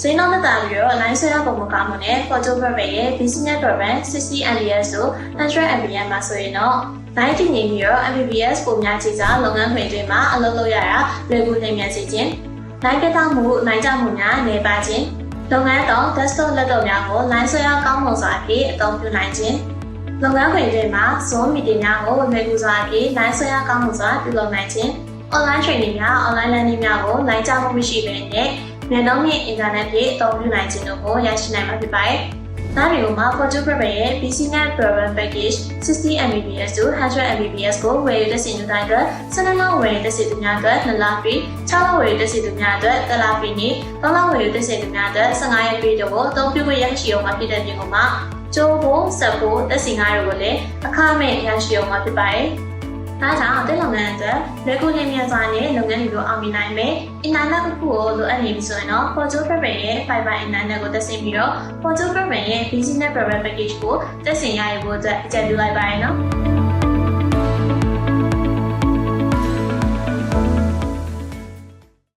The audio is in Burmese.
ဈေးနှုန်းသက်သာပြီးတော့ line ဆွဲရပုံမကောင်းမနဲ့ Photo Prep ရဲ့ Business Program 60 MBS ကို100 MBS မှာဆိုရင်တော့ line တည်ငြိမ်ပြီးတော့ MBS ပုံများခြေစားလုပ်ငန်းခွင်တွေမှာအလုပ်လုပ်ရတာလွယ်ကူလျင်မြန်စေခြင်း line ပြတ်သားမှုနိုင်ကြမှုများနေပါခြင်းလုပ်ငန်းတော့ desktop လက်တော့များကို line ဆွဲရကောင်းမွန်စွာဖြင့်အသုံးပြုနိုင်ခြင်းလုပ်ငန်းခွင်တွေမှာ Zoom meeting များကိုလွယ်ကူစွာဖြင့် line ဆွဲရကောင်းမွန်စွာပြုလုပ်နိုင်ခြင်း online training များ online learning များကို line ကြမှုမရှိဘဲနဲ့ မျက်နှာနှင့် internet ဖြင့်အသုံးပြုနိုင်ခြင်းတို့ကိုရရှိနိုင်မှာဖြစ်ပါတယ်။ဒါတွေကိုမှ Photo Prep ရဲ့ BCNet Program Package 60 Mbps to 100 Mbps ကိုဝယ်ယူတက်စီသူတိုင်းအတွက်12လဝယ်ယူတက်စီသူများအတွက်2လပြီး6လဝယ်ယူတက်စီသူများအတွက်1လပြီးနဲ့3လဝယ်ယူတက်စီသူများအတွက်15ရက်ပြီးတို့ကိုအသုံးပြုခွင့်ရရှိအောင်မှာဖြစ်တဲ့ပြင်ကမှာကျိုးဖို့ဆက်ဖို့တက်စီငါးတွေကိုလည်းအခမဲ့ရရှိအောင်မှာဖြစ်ပါတယ်။ ဒါကြောင့်တဲ့လုပ်ငန်းအတွက်လေကိုလင်းမြန်စွာနဲ့လုပ်ငန်းတွေကိုအောင်မြင်နိုင်မယ်။ internet တစ်ခုကိုလိုအပ်နေပြီဆိုရင်တော့ Photo Prep ရဲ့ Fiber internet ကိုတက်ဆင်ပြီးတော့ Photo Prep ရဲ့ Business Program Package ကိုတက်ဆင်ရရဖို့အတွက်အကြံပြုလိုက်ပါရနော်။